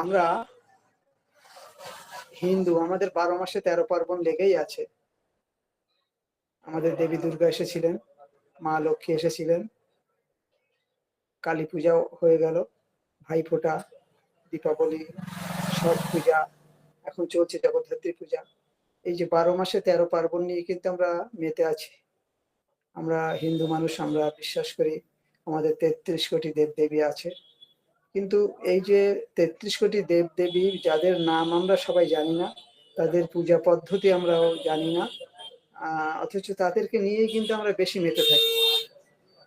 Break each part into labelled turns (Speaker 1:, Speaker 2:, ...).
Speaker 1: আমরা হিন্দু, আমাদের বারো মাসে তেরো পার্বণ লেগেই আছে। আমাদের দেবী দুর্গা এসেছিলেন, মা লক্ষ্মী এসেছিলেন। কালী পূজাও হয়ে গেল, ভাইফোঁটা, দীপাবলি, ছট পূজা, এখন চলছে জগদ্ধাত্রী পূজা। এই যে বারো মাসে তেরো পার্বণ নিয়ে কিন্তু আমরা মেতে আছি। আমরা হিন্দু মানুষ, আমরা বিশ্বাস করি, আমাদের তেত্রিশ কোটি দেব দেবী আছে। কিন্তু এই যে তেত্রিশ কোটি দেব দেবী, যাদের নাম আমরা সবাই জানি না, তাদের পূজা পদ্ধতি আমরাও জানি না অথচ তাদেরকে নিয়েই কিন্তু আমরা বেশি মেতে থাকি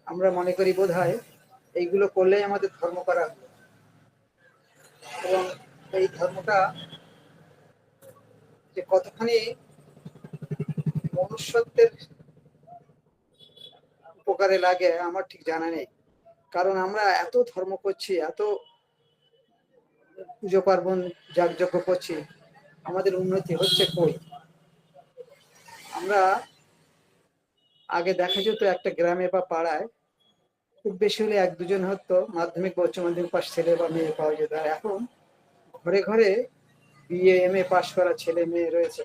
Speaker 1: আমরা মনে করি বোধ হয় এইগুলো করলেই আমাদের ধর্ম করা হলো। এবং এই ধর্মটা যে কতখানি মনুষ্যত্বের উপকারে লাগে, আমার ঠিক জানা নেই কারণ আমরা এত ধর্ম করছি, এত পুজো পার্বণ যাগযজ্ঞ করছি, আমাদের উন্নতি হচ্ছে কই? আমরা আগে দেখা যেত একটা গ্রামে বা পাড়ায় খুব বেশি হলে এক দুজন হতো, মাধ্যমিক বা উচ্চ মাধ্যমিক পাশ ছেলে বা মেয়ে পাওয়া যেত। আর এখন ঘরে ঘরে বিএ এম এ পাশ করা ছেলে মেয়ে রয়েছে।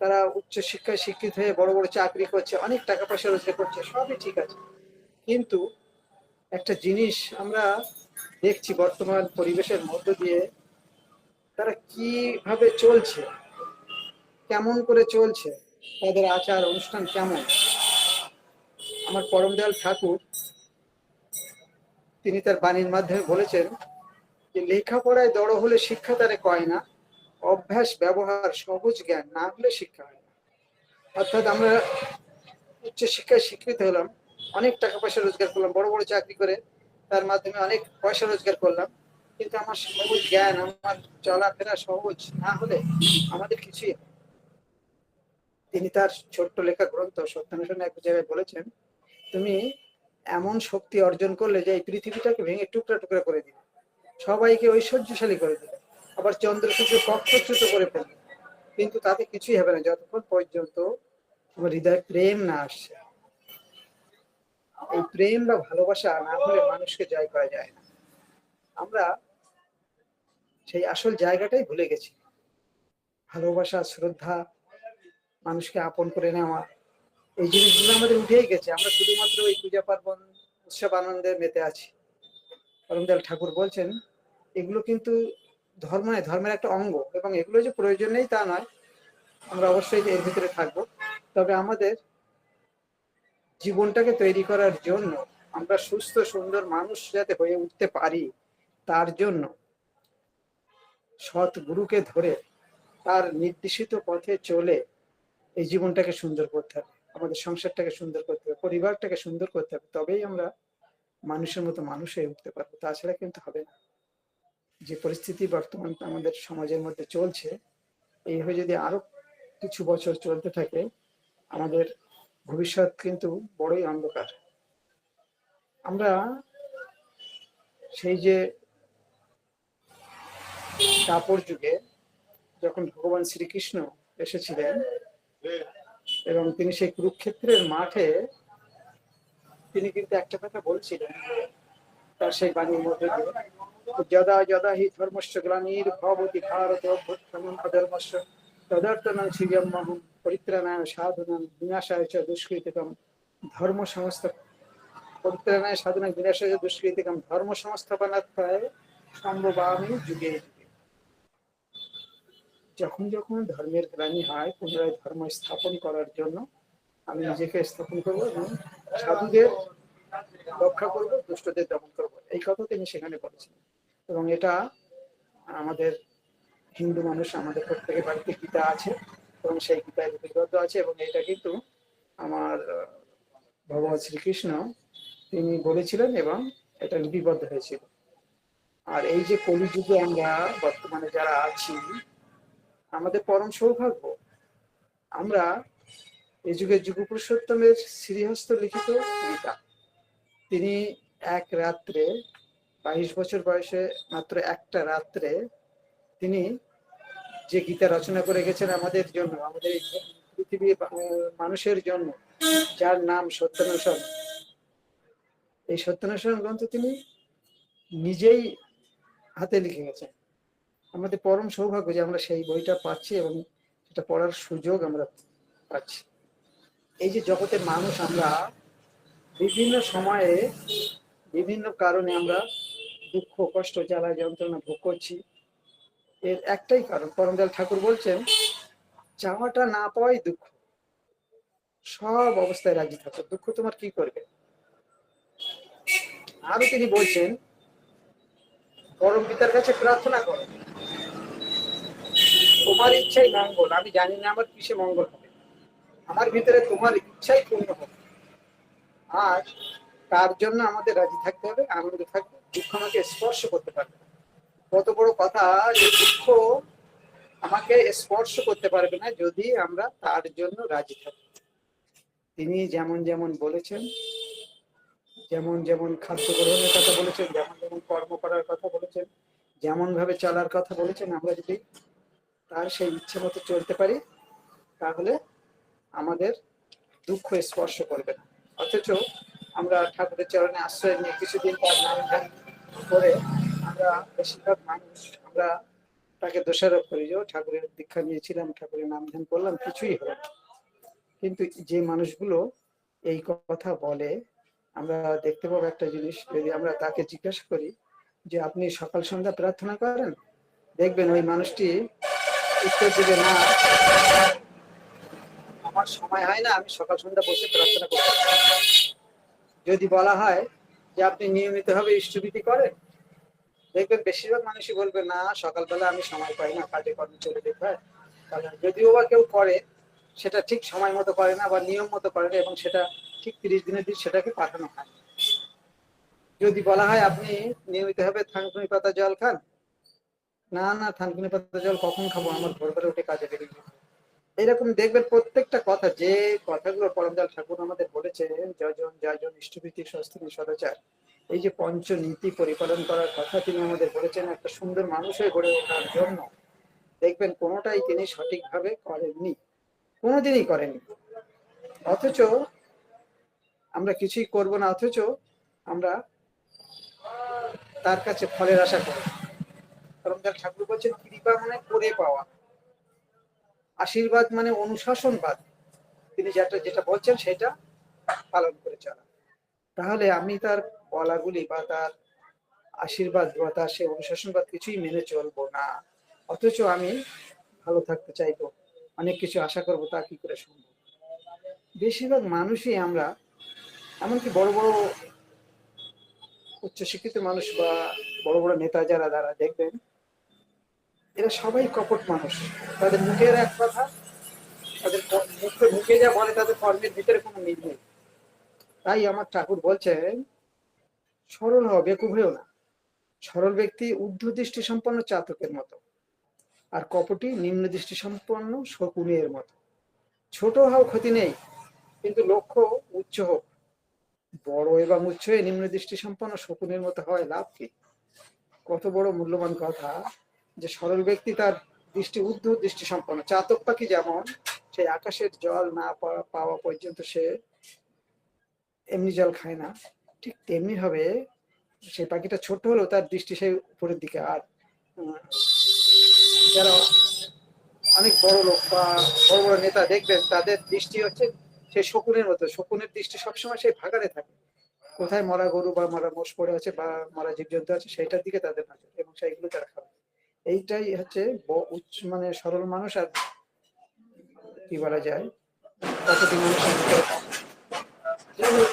Speaker 1: তারা উচ্চ শিক্ষায় শিক্ষিত হয়ে বড় বড় চাকরি করছে, অনেক টাকা পয়সা রোজগার করছে, সবই ঠিক আছে। কিন্তু একটা জিনিস আমরা দেখছি বর্তমান পরিবেশের মধ্য দিয়ে, তারা কীভাবে চলছে, কেমন করে চলছে, তাদের আচার অনুষ্ঠান কেমন? আমার পরমদয়াল ঠাকুর, তিনি তার বাণীর মাধ্যমে বলেছেন যে লেখাপড়ায় দড় হলে শিক্ষা তারে কয় না, অভ্যাস, ব্যবহার, সহজ জ্ঞান না হলে শিক্ষা হয় না। অর্থাৎ আমরা উচ্চ শিক্ষায় শিক্ষিত হলাম অনেক টাকা পয়সা রোজগার করলাম, বড় বড় চাকরি করে তার মাধ্যমে অনেক পয়সা রোজগার করলাম। কিন্তু আমার সহজ জ্ঞান, আমার চলাফেরা সহজ না হলে আমাদের কিছুই তিনি তার ছোট্ট লেখা গ্রন্থ সত্যানুসরণে এক জায়গায় বলেছেন, তুমি এমন শক্তি অর্জন করলে যে এই পৃথিবীটাকে ভেঙে টুকরা টুকরা করে দিবে। সবাইকে ঐশ্বর্যশালী করে দিবে। আবার চন্দ্র সূর্য কক্ষচ্যুত করে ফেলবে। কিন্তু তাতে কিছুই হবে না। যতক্ষণ পর্যন্ত তোমার হৃদয় প্রেম না আসছে। এই প্রেম বা ভালোবাসা না হলে মানুষকে জয় করা যায় না। আমরা সেই আসল জায়গাটাই ভুলে গেছি। ভালোবাসা, শ্রদ্ধা, মানুষকে আপন করে নেওয়া, এই জিনিসগুলো আমাদের উঠেই গেছে। আমরা শুধুমাত্র ওই পূজা পার্বণ, উৎসব আনন্দে মেতে আছি। করমদয়াল ঠাকুর বলছেন, এগুলো কিন্তু ধর্ম নয়, ধর্মের একটা অঙ্গ এবং এগুলো যে প্রয়োজন নেই তা নয়, আমরা অবশ্যই এর ভিতরে থাকব। তবে আমাদের জীবনটাকে তৈরি করার জন্য আমরা সুস্থ, সুন্দর মানুষ যাতে হয়ে উঠতে পারি, তার জন্য সৎ গুরুকে ধরে তার নির্দেশিত পথে চলে এই জীবনটাকে সুন্দর করতে হবে। আমাদের সংসারটাকে সুন্দর করতে হবে, পরিবারটাকে সুন্দর করতে হবে, তবেই আমরা মানুষের মতো মানুষ হয়ে উঠতে পারব। তাছাড়া কিন্তু হবে না। যে পরিস্থিতি বর্তমান আমাদের সমাজের মধ্যে চলছে এইভাবে যদি আরও কিছু বছর চলতে থাকে, আমাদের ভবিষ্যৎ কিন্তু বড়ই অন্ধকার। আমরা সেই যে দাপর যুগে যখন ভগবান শ্রীকৃষ্ণ এসেছিলেন এবং তিনি সেই কুরুক্ষেত্রের মাঠে তিনি কিন্তু একটা কথা বলছিলেন তার সেই বাণীর মধ্যে দিয়ে যদা যদা হি ধর্মস্য গ্লানির ভবতি ভারত অভ্যুত্থানম অধর্মস্য শিবম মহম পরিত্রাণায় সাধনাং বিনাশায় চ দুষ্কৃতিকম ধর্ম সংস্থ পরিত্রাণায় সাধনাং বিনাশায় চ দুষ্কৃতিকম ধর্ম সংস্থাপনার্থায় সম্ভবামি যুগে। যখন যখন ধর্মের গ্লানি হয়, পুনরায় ধর্ম স্থাপন করার জন্য আমি নিজেকে স্থাপন করব এবং সাধুদের রক্ষা করব, দুষ্টদের দমন করব। এই কথা তিনি সেখানে বলেছেন। এবং এটা আমাদের হিন্দু মানুষ, আমাদের প্রত্যেকের বাড়িতে গীতা আছে। এবং সেই গীতায় লিপিবদ্ধ আছে এবং এটা কিন্তু আমার ভগবান শ্রীকৃষ্ণ তিনি বলেছিলেন এবং এটা লিপিবদ্ধ হয়েছিল। আর এই যে কলিযুগে আমরা বর্তমানে যারা আছি, আমাদের পরম সৌভাগ্য, আমরা এই যুগের যুগ পুরুষোত্তমের শ্রীহস্ত লিখিত গীতা। তিনি এক রাত্রে, বাইশ বছর বয়সে মাত্র একটা রাত্রে তিনি যে গীতা রচনা করে গেছেন আমাদের জন্য, আমাদের এই পৃথিবী মানুষের জন্য, যার নাম সত্যানুসরণ এই সত্যানুসরণ গ্রন্থ তিনি নিজেই হাতে লিখে গেছেন। আমাদের পরম সৌভাগ্য যে আমরা সেই বইটা পাচ্ছি এবং সেটা পড়ার সুযোগ আমরা পাচ্ছি। এই যে জগতের মানুষ আমরা, বিভিন্ন সময়ে, বিভিন্ন কারণে আমরা দুঃখ, কষ্ট, জ্বালা, যন্ত্রণা ভোগ করছি। এর একটাই কারণ। পরমদয়াল ঠাকুর বলছেন, চাওয়াটা না পাওয়াই দুঃখ। সব অবস্থায় রাজি থাকো। দুঃখ তোমার কি করবে? আরও তিনি বলছেন, পরম পিতার কাছে প্রার্থনা করো। তোমার ইচ্ছাই মঙ্গল, আমি জানি না আমার কিসে মঙ্গল হবে। আমার ভিতরে তোমার ইচ্ছাই পূর্ণ হবে। আর তার জন্য আমাদের রাজি থাকতে হবে, আনন্দ থাকবে, দুঃখ আমাকে স্পর্শ করতে পারবে। কত বড় কথা যে দুঃখ আমাকে স্পর্শ করতে পারবে না যদি আমরা তার জন্য রাজি থাকি। তিনি যেমন যেমন বলেছেন, যেমন যেমন খাদ্য গ্রহণের কথা বলেছেন, যেমন যেমন কর্ম করার কথা বলেছেন, যেমন ভাবে চলার কথা বলেছেন, আমরা যদি তার সেই ইচ্ছে মতো চলতে পারি, তাহলে আমাদের দুঃখ স্পর্শ করবে না। অথচ আমরা ঠাকুরের চরণে আশ্রয় নিয়ে কিছুদিন তার নাম করে আমরা বেশিরভাগ মানুষ, আমরা তাকে দোষারোপ করি। যে ঠাকুরের দীক্ষা নিয়েছিলাম, ঠাকুরের নাম ধ্যান করলাম, কিছুই হলো। কিন্তু যে মানুষগুলো এই কথা বলে, আমরা দেখতে পাবো একটা জিনিস, যদি আমরা তাকে জিজ্ঞাসা করি যে, আপনি সকাল সন্ধ্যা প্রার্থনা করেন? দেখবেন ওই মানুষটি উত্তর দেবে, না, আমার সময় হয় না, আমি সকাল সন্ধ্যা বসে প্রার্থনা করতে যদি বলা হয় যে, আপনি নিয়মিত ভাবে ইষ্টভীতি করেন? দেখবেন বেশিরভাগ মানুষই বলবে, না, সকালবেলা আমি সময় পাই না, কাজে কর্মে চলে যেতে হয়। যদিও বা কেউ করে, সেটা ঠিক সময় মতো করে না বা নিয়ম মতো করে না এবং সেটা ঠিক তিরিশ দিনের দিন সেটাকে পাঠানো হয়। যদি বলা হয় আপনি নিয়মিত ভাবে থানকুনি পাতা জল খান, না না, থানকুনি পাতা জল কখন খাব? আমার ভোর করে উঠে কাজে বেরিয়ে। এরকম দেখবেন প্রত্যেকটা কথা, যে কথাগুলো পরমদাল ঠাকুর আমাদের বলেছেন, যজন যজন ইষ্টভীতি স্বস্তি সদাচার এই যে পঞ্চনীতি পরিপালন করার কথা তিনি আমাদের বলেছেন, একটা সুন্দর মানুষ হয়ে গড়ে ওঠার জন্য দেখবেন কোনোটাই তিনি সঠিকভাবে করেননি, কোনোদিনই করেননি। অথচ আমরা কিছুই করব না, অথচ আমরা তার কাছে ফলের আশা করি। পরমদাল ঠাকুর বলছেন, কৃপা মানে করে পাওয়া, আশীর্বাদ মানে অনুশাসনবাদ। তিনি যেটা যেটা বলছেন, সেটা পালন করে চলা। তাহলে আমি তার বলাগুলি বা তার আশীর্বাদ বা তার সেই অনুশাসনবাদ কিছুই মেনে চলবো না। অথচ আমি ভালো থাকতে চাইব, অনেক কিছু আশা করব, তা কি করে সম্ভব? বেশিরভাগ মানুষই আমরা, এমনকি বড় বড় উচ্চশিক্ষিত মানুষ বা বড় বড় নেতা যারা যারা দেখবেন, এরা সবাই কপট মানুষ। তাদের মুখের এক কথা, তাদের মুখে মুখে যা বলে তাদের কর্মের ভিতরে কোনো মিল নেই। তাই আমার ঠাকুর বলছেন সরল হও বেকুব হয়েও না। সরল ব্যক্তি ঊর্ধ্ব দৃষ্টি সম্পন্ন চাতকের মতো। আর কপটি নিম্ন দৃষ্টি সম্পন্ন শকুনের মতো। ছোট হও, ক্ষতি নেই, কিন্তু লক্ষ্য উচ্চ হোক। বড় এবং উচ্চ হয়ে নিম্ন দৃষ্টি সম্পন্ন শকুনের মতো হয়, লাভ কি? কত বড় মূল্যবান কথা যে সরল ব্যক্তি তার দৃষ্টি ঊর্ধ্ব দৃষ্টি সম্পন্ন চাতক পাখি যেমন, সেই আকাশের জল না পাওয়া পর্যন্ত সে এমনি জল খায় না। ঠিক তেমনি হবে। সেই পাখিটা ছোট হলেও তার দৃষ্টি সেই উপরের দিকে। আর যারা অনেক বড় লোক বা বড় বড় নেতা দেখবেন, তাদের দৃষ্টি হচ্ছে সেই শকুনের মতো। শকুনের দৃষ্টি সবসময় সেই ভাগাড়ে থাকে। কোথায় মরা গরু বা মরা মোষ পড়ে আছে বা মরা জীবজন্তু আছে, সেইটার দিকে তাদের নজর এবং সেইগুলো তারা খাবে। এইটাই হচ্ছে উচ্চ মানে সরল মানুষ আর কি বলা যায়? কতটি মানুষের ভিতরে কম। যাই হোক,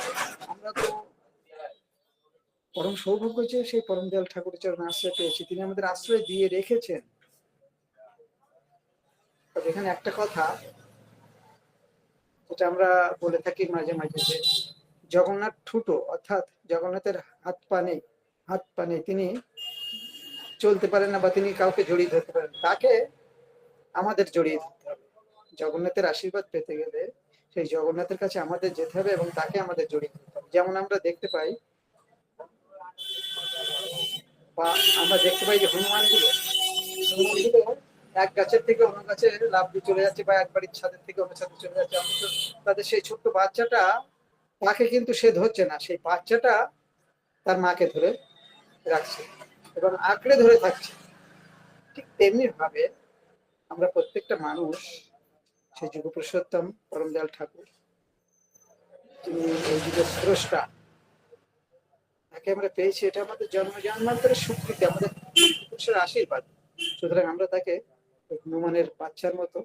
Speaker 1: আমরা তো পরম সৌভাগ্য যে সেই পরম দয়াল ঠাকুরের চরণে আশ্রয় পেয়েছি। তিনি আমাদের আশ্রয় দিয়ে রেখেছেন। এখানে একটা কথা, যেটা আমরা বলে থাকি মাঝে মাঝে যে জগন্নাথ ঠুটো, অর্থাৎ জগন্নাথের হাত পা নেই, হাত পা নেই, তিনি চলতে পারেন না বা তিনি কাউকে জড়িয়ে ধরতে পারেন তাকে আমাদের জড়িয়ে ধরতে হবে। জগন্নাথের আশীর্বাদ পেতে গেলে সেই জগন্নাথের কাছে আমাদের যেতে হবে এবং তাকে আমাদের জড়িয়ে ধরতে হবে। যেমন আমরা দেখতে পাই বা আমরা দেখতে পাই যে হনুমানগুলো এক গাছের থেকে অন্য গাছে লাভ দিয়ে চলে যাচ্ছে বা এক বাড়ির ছাদের থেকে অন্য ছাদে চলে যাচ্ছে। অথচ তাদের সেই ছোট্ট বাচ্চাটা, তাকে কিন্তু সে ধরছে না, সেই বাচ্চাটা তার মাকে ধরে রাখছে এবং আঁকড়ে ধরে থাকছে। ঠিক তেমনি ভাবে আমরা প্রত্যেকটা মানুষ, সেই যুগ পুরুষোত্তম পরমদয়াল ঠাকুর তিনি এই যুগের স্রষ্টা তাকে আমরা পেয়েছি, এটা আমাদের জন্ম, জন্মান্তরের স্বীকৃতি আমাদের পুরুষের আশীর্বাদ। সুতরাং আমরা তাকে হনুমানের বাচ্চার মতো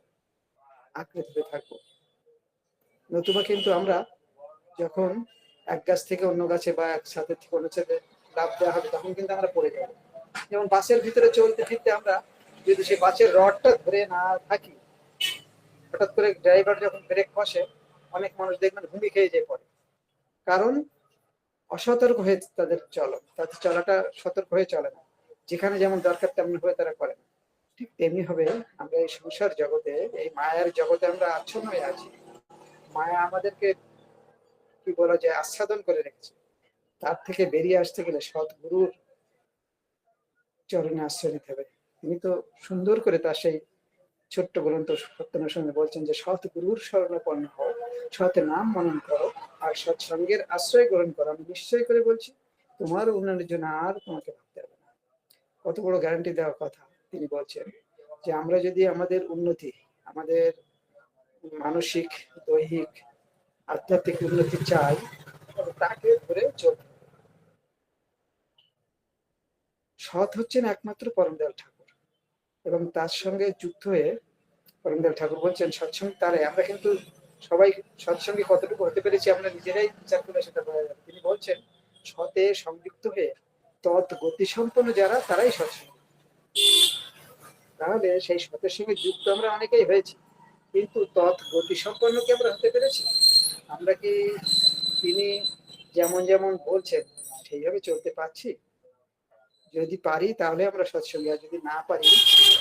Speaker 1: আঁকড়ে ধরে থাকব। নতুবা কিন্তু আমরা যখন এক গাছ থেকে অন্য গাছে বা এক সাথে থেকে অন্য সাথে লাভ দেওয়া হবে, তখন কিন্তু আমরা পড়ে যাব। যেমন বাসের ভিতরে চলতে ফিরতে আমরা যদি সেই বাসের রডটা ধরে না থাকি, হঠাৎ করে ড্রাইভার যখন ব্রেক কষে, অনেক মানুষ দেখবেন ভূমি খেয়ে যেয়ে পড়ে। কারণ অসতর্ক হয়ে তাদের চলো, তাদের চলাটা সতর্ক হয়ে চলে না। যেখানে যেমন দরকার তেমন হয়ে তারা করে না। ঠিক তেমনি হবে আমরা এই সংসার জগতে, এই মায়ার জগতে আমরা আচ্ছন্ন হয়ে আছি। মায়া আমাদেরকে কি বলা যায়, আচ্ছাদন করে রেখেছে। তার থেকে বেরিয়ে আসতে গেলে সৎগুরুর চরণে আশ্রয় নিতে হবে। তিনি তো সুন্দর করে তার সেই ছোট্ট গ্রন্থ সত্যনাশনে বলছেন যে সৎ গুরুর স্মরণাপন্ন হও, সৎ নাম মনন করো আর সৎসঙ্গের আশ্রয় গ্রহণ করো। আমি নিশ্চয় করে বলছি, তোমার উন্নয়নের জন্য আর তোমাকে ভাবতে হবে না। কত বড় গ্যারান্টি দেওয়ার কথা তিনি বলছেন যে আমরা যদি আমাদের উন্নতি, আমাদের মানসিক, দৈহিক, আধ্যাত্মিক উন্নতি চাই তাকে ধরে চলতে সৎ হচ্ছেন একমাত্র পরমদয়াল ঠাকুর এবং তার সঙ্গে যুক্ত হয়ে পরমদয়াল ঠাকুর বলছেন, সৎসঙ্গ তারে, আমরা কিন্তু সবাই সৎসঙ্গে কতটুকু হতে পেরেছি আমরা নিজেরাই বিচার করে সেটা বোঝা যাবে। তিনি বলছেন, সতে সংযুক্ত হয়ে তৎ গতিসম্পন্ন যারা, তারাই সৎসঙ্গ। তাহলে সেই সতের সঙ্গে যুক্ত আমরা অনেকেই হয়েছি। কিন্তু তৎ গতিসম্পন্ন কি আমরা হতে পেরেছি? আমরা কি তিনি যেমন যেমন বলছেন, সেইভাবে চলতে পারছি? যদি পারি, তাহলে আমরা সৎসঙ্গী। আর যদি না পারি,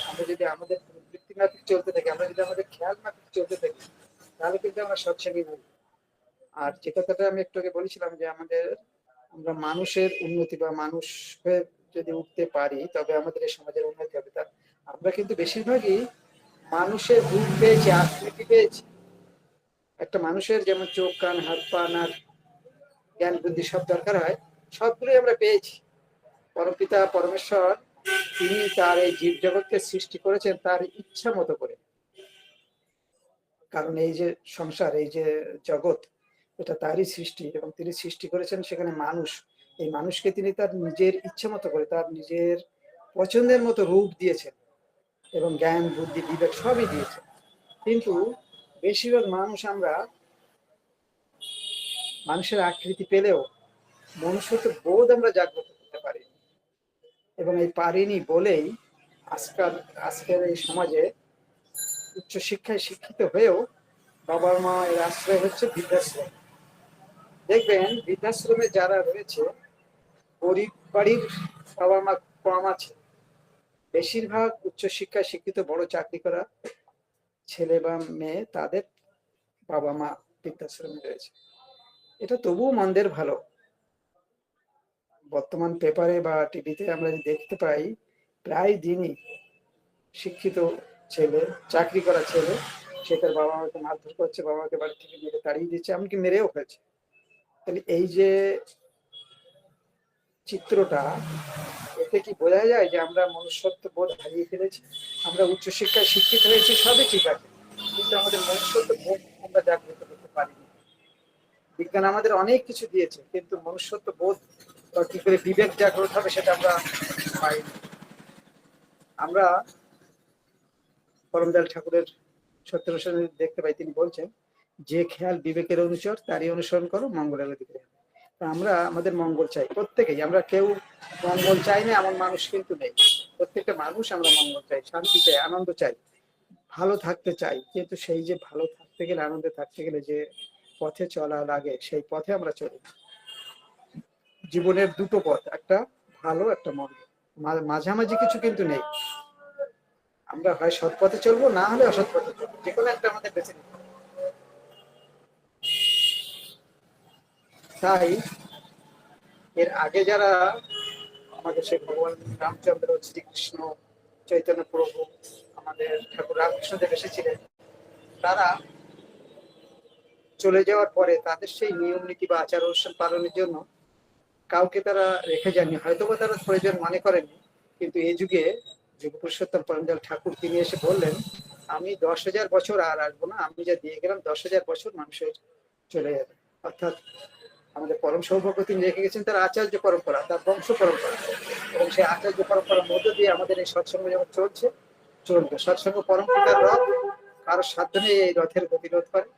Speaker 1: আমরা যদি আমাদের প্রবৃত্তি মাফিক চলতে থাকি, আমরা যদি আমাদের খেয়াল মাফিক চলতে থাকি তাহলে কিন্তু আমরা সৎসঙ্গী নই আর যে কথাটা আমি একটু আগে বলেছিলাম যে আমাদের, আমরা মানুষের উন্নতি বা মানুষ যদি উঠতে পারি, তবে আমাদের এই সমাজের উন্নতি হবে। তা আমরা কিন্তু বেশিরভাগই মানুষের রূপ পেয়েছি আকৃতি পেয়েছি। একটা মানুষের যেমন চোখ, কান, হাত, পা, নাক, জ্ঞান, বুদ্ধি সব দরকার হয়, সবগুলোই আমরা পেয়েছি। পরমপিতা পরমেশ্বর, তিনি তার এই জীব জগৎকে সৃষ্টি করেছেন তার ইচ্ছা মতো করে। কারণ এই যে সংসার, এই যে জগৎ, এটা তারই সৃষ্টি এবং তিনি সৃষ্টি করেছেন সেখানে মানুষ। এই মানুষকে তিনি তার নিজের ইচ্ছে মতো করে, তার নিজের পছন্দের মতো রূপ দিয়েছেন এবং জ্ঞান, বুদ্ধি, বিবেক সবই দিয়েছেন। কিন্তু বেশিরভাগ মানুষ আমরা মানুষের আকৃতি পেলেও মনুষ্যত্ব বোধ আমরা জাগ্রত করতে পারি এবং এই পারিনি বলেই আজকাল, আজকের এই সমাজে উচ্চশিক্ষায় শিক্ষিত হয়েও বাবা মা এর আশ্রয় হচ্ছে বৃদ্ধাশ্রম। দেখবেন বৃদ্ধাশ্রমে যারা রয়েছে, গরিব বাড়ির বাবা মা কম আছে। বেশিরভাগ উচ্চশিক্ষায় শিক্ষিত বড় চাকরি করা ছেলে বা মেয়ে, তাদের বাবা মা বৃদ্ধাশ্রমে রয়েছে। এটা তবুও মন্দের ভালো। বর্তমান পেপারে বা টিভিতে আমরা দেখতে পাই, প্রায় দিনই শিক্ষিত ছেলে, চাকরি করা ছেলে, সে তার বাবা মাকে মারধর করছে, বাবা মাকে বাড়ি থেকে মেরে তাড়িয়ে দিচ্ছে এমনকি মেরেও ফেলছে। তাহলে এই যে চিত্রটা, এতে কি বোঝা যায় যে আমরা মনুষ্যত্ব বোধ হারিয়ে ফেলেছি? আমরা উচ্চশিক্ষায় শিক্ষিত হয়েছি, সবই ঠিক আছে। কিন্তু আমাদের মনুষ্যত্ব বোধ আমরা জাগ্রত করতে পারিনি। বিজ্ঞান আমাদের অনেক কিছু দিয়েছে, কিন্তু মনুষ্যত্ব বোধ কি করে বিবেক জাগ্রত হবে সেটা আমরা পাইনি। আমরা পরমদয়াল ঠাকুরের সত্য দেখতে পাই, তিনি বলছেন, যে খেয়াল বিবেকের অনুচর, তারই অনুসরণ করো মঙ্গলের। তা আমরা, আমাদের মঙ্গল চাই, প্রত্যেকেই। আমরা কেউ মঙ্গল চাই না, এমন মানুষ কিন্তু নেই। প্রত্যেকটা মানুষ আমরা মঙ্গল চাই, শান্তি চাই, আনন্দ চাই, ভালো থাকতে চাই। কিন্তু সেই যে ভালো থাকতে গেলে, আনন্দে থাকতে গেলে যে পথে চলা লাগে, সেই পথে আমরা চলি। জীবনের দুটো পথ, একটা ভালো, একটা মন্দ মাঝামাঝি কিছু কিন্তু নেই। আমরা হয় সৎ পথে চলবো, না হলে অসৎ পথে চলবো যে কোনো একটা আমাদের বেছে নিতে। তাই এর আগে যারা আমাদের সেই ভগবান রামচন্দ্র, শ্রীকৃষ্ণ, চৈতন্য প্রভু, আমাদের ঠাকুর রামকৃষ্ণদেব এসেছিলেন, তারা চলে যাওয়ার পরে তাদের সেই নিয়ম নীতি বা আচার অনুষ্ঠান পালনের জন্য কাউকে তারা রেখে যাননি হয়তো বা তারা প্রয়োজন মনে করেননি কিন্তু এই যুগে যুগ পুরুষোত্তম ঠাকুর তিনি এসে বললেন আমি দশ হাজার বছর আর আসব না আমি যা দিয়ে গেলাম দশ হাজার বছর মানুষের চলে যাবে। অর্থাৎ আমাদের পরম সৌভাগ্য তিনি রেখে গেছেন তার আচার্য পরম্পরা তার বংশ পরম্পরা। এবং সেই আচার্য পরম্পরার মধ্য দিয়ে আমাদের এই সৎসঙ্গ যেমন চলছে চলবে। সৎসঙ্গ পরম্পরার রথ কারও সাধ্য নেই এই রথের গতিরোধ করে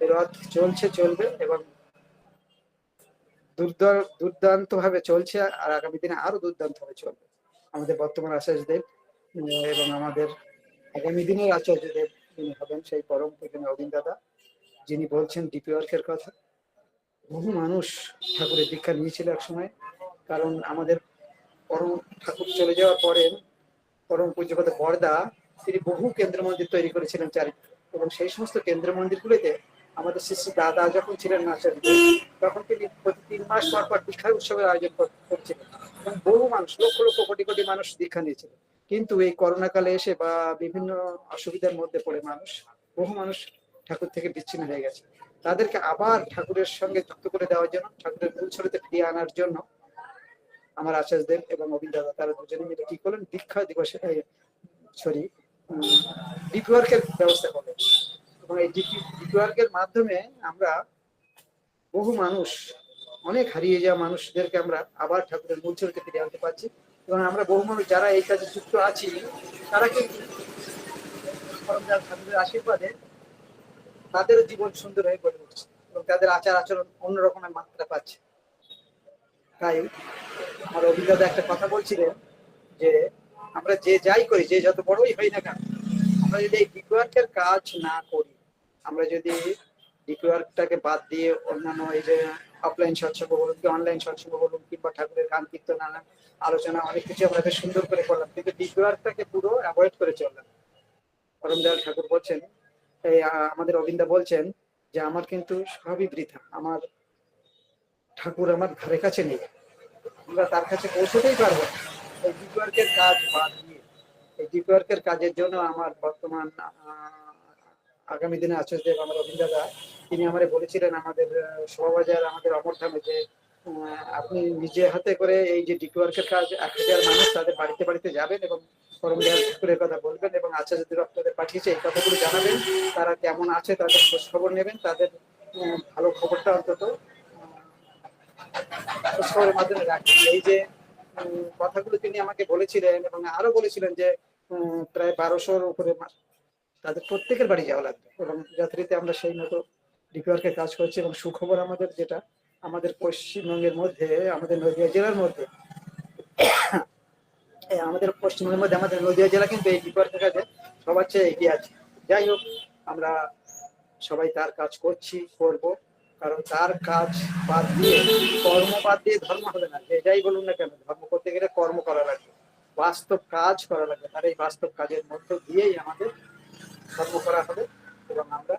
Speaker 1: এই রথ চলছে চলবে এবং দুর্দান্ত ভাবে চলছে আর আগামী দিনে আরও দুর্দান্ত ভাবে চলবে। আমাদের বর্তমান আচার্য দেব উম, এবং আমাদের আগামী দিনের আচার্য দেব যিনি হবেন, সেই পরম পূজনীয় অরবিন্দ দাদা, যিনি বলছেন ডিপি ওয়ার্কের কথা। বহু মানুষ ঠাকুরের দীক্ষা নিয়েছিল এক সময় কারণ আমাদের পরম ঠাকুর চলে যাওয়ার পরে পরম পূজ্যপদ বরদা, তিনি বহু কেন্দ্র মন্দির তৈরি করেছিলেন চারিদিকে। এবং সেই সমস্ত কেন্দ্র মন্দিরগুলিতে আমাদের শিশু দাদা যখন ছিলেন আচার্য তখন তিনি প্রতি তিন মাস পর পর দীক্ষা উৎসবের আয়োজন কর- করছিলেন। এবং বহু মানুষ, লক্ষ লক্ষ কোটি কোটি মানুষ দীক্ষা নিয়েছিল কিন্তু এই করোনা কালে এসে বা বিভিন্ন অসুবিধার মধ্যে পড়ে মানুষ, বহু মানুষ ঠাকুর থেকে বিচ্ছিন্ন হয়ে গেছে। তাদেরকে আবার ঠাকুরের সঙ্গে যুক্ত করে দেওয়ার জন্য, ঠাকুরের মূল স্রোতে ফিরিয়ে আনার জন্য আমার আচার্যদেব এবং অবিন দাদা, তারা দুজনে মিলে কি করলেন? দীক্ষা দিবসে সরি ডিপিওয়ার্কের ব্যবস্থা করলেন। এবং এই ডিপিওয়ার্কের মাধ্যমে আমরা বহু মানুষ, অনেক হারিয়ে যাওয়া মানুষদেরকে আমরা আবার ঠাকুরের মূল স্রোতে ফিরিয়ে আনতে পারছি। এবং আমরা বহু মানুষ যারা এই কাজে যুক্ত আছি, তারা কিন্তু আশীর্বাদে তাদের জীবন সুন্দর হয়ে গড়ে উঠছে এবং তাদের আচার আচরণ অন্যরকমের মাত্রা পাচ্ছে? তাই আমার অভিজ্ঞতা একটা কথা বলছিলেন যে আমরা যে যাই করি, যে যত বড়ই হই না কেন, আমরা যদি এই ডিপওয়ার্কের কাজ না করি, আমরা যদি ডিপওয়ার্কটাকে বাদ দিয়ে অন্যান্য এই যে অফলাইন সৎসঙ্গ বলুন কি অনলাইন সৎসঙ্গ বলুন কিংবা ঠাকুরের গান, কীর্তন, নানা আলোচনা, অনেক কিছু আমরা সুন্দর করে করলাম। কিন্তু ডিপওয়ার্কটাকে পুরো অ্যাভয়েড করে চললাম। পরমদয়াল ঠাকুর বলছেন, এই আমাদের অবিন্দা বলছেন যে, আমার কিন্তু সবই বৃথা। আমার ঠাকুর আমার ধারে কাছে নেই। আমরা তার কাছে পৌঁছতেই পারব। এই ডিপওয়ার্কের কাজ বাদ দিয়ে, এই ডিপওয়ার্কের কাজের জন্য আমার বর্তমান আগামী দিনে আচার্যদেব, আমার দাদা তিনি আমারে বলেছিলেন আমাদের আহ, শোভাবাজার আমাদের অমরধামে যে আপনি নিজে হাতে করে এই যে ডিপওয়ার্কের কাজ এক হাজার মানুষ তাদের বাড়িতে বাড়িতে যাবেন এবং পরম ঠাকুরের কথা বলবেন এবং আচার্যদের আপনাদের পাঠিয়েছে এই কথাগুলো জানাবেন। তারা কেমন আছে তাদের খোঁজ খবর নেবেন তাদের ভালো খবরটা অন্তত খোঁজ খবরের মাধ্যমে রাখবেন। এই যে কথাগুলো তিনি আমাকে বলেছিলেন এবং আরও বলেছিলেন যে প্রায় বারোশোর উপরে তাদের প্রত্যেকের বাড়ি যাওয়া লাগবে এবং যথারীতি আমরা সেই মতো ডিপিওয়ার্কের কাজ করছে এবং সুখবর আমাদের যেটা, আমাদের পশ্চিমবঙ্গের মধ্যে, আমাদের নদিয়া জেলার মধ্যে। আমাদের পশ্চিমবঙ্গের মধ্যে, আমাদের নদিয়া জেলা কিন্তু এই ডিপিওয়ার্কের কাজে সবার চেয়ে এগিয়ে আছে। যাই হোক, আমরা সবাই তার কাজ করছি, করব, কারণ তার কাজ বাদ দিয়ে, কর্ম বাদ দিয়ে ধর্ম হবে না। যেটাই বলুন না কেন, ধর্ম করতে গেলে কর্ম করা লাগবে, বাস্তব কাজ করা লাগবে। তার এই বাস্তব কাজের মধ্য দিয়েই আমাদের ধর্ম করা হবে এবং আমরা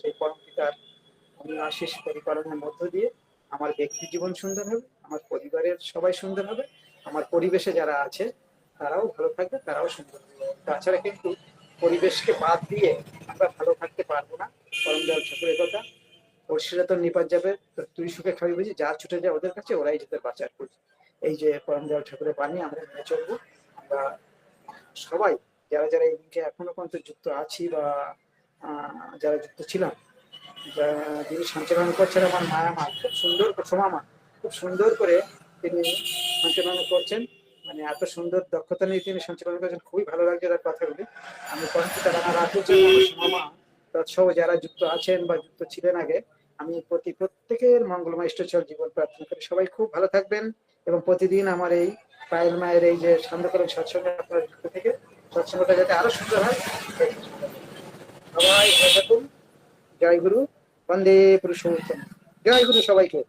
Speaker 1: সেই পরম পিতার অন্য আশিস পরিপালনের মধ্য দিয়ে আমার ব্যক্তি জীবন সুন্দর হবে, আমার পরিবারের সবাই সুন্দর হবে, আমার পরিবেশে যারা আছে, তারাও ভালো থাকবে, তারাও সুন্দর তাছাড়া কিন্তু পরিবেশকে বাদ দিয়ে আমরা ভালো থাকতে পারব না। পরম দয়াল ঠাকুরের কথা পড়শিরা তো নিপাত যাবে তো তুই সুখে খাবি বুঝি, যা ছুটে যায় ওদের কাছে, ওরাই যেতে বাঁচার করছে এই যে পরম দয়াল ঠাকুরের বাণী, আমরা মেনে চলবো। আমরা সবাই, যারা যারা এই এখনও পর্যন্ত যুক্ত আছি বা যারা যুক্ত ছিলাম যা- যিনি সঞ্চালন করছেন, আমার মায়া মা, খুব সুন্দর সোমা মা, খুব সুন্দর করে তিনি সঞ্চালন করছেন। মানে এত সুন্দর দক্ষতা নিয়ে তিনি সঞ্চালন করছেন, খুবই ভালো লাগছে তার কথাগুলি। আমি পরবর্তীতে রানা রাখুন সোমা তৎসহ যারা যুক্ত আছেন বা যুক্ত ছিলেন আগে, আমি প্রতি প্রত্যেকের মঙ্গলময় ইষ্টচল জীবন প্রার্থনা করি। সবাই খুব ভালো থাকবেন এবং প্রতিদিন আমার এই পায়েল মায়ের এই যে সান্ধ্যকরণ সৎসঙ্গে আপনারা থেকে, সৎসঙ্গটা যাতে আরও সুন্দর হয়। সবাই ভালো থাকুন। জয় গুরু। বন্দে পুরুষোত্তম। জয় গুরু সবাইকে।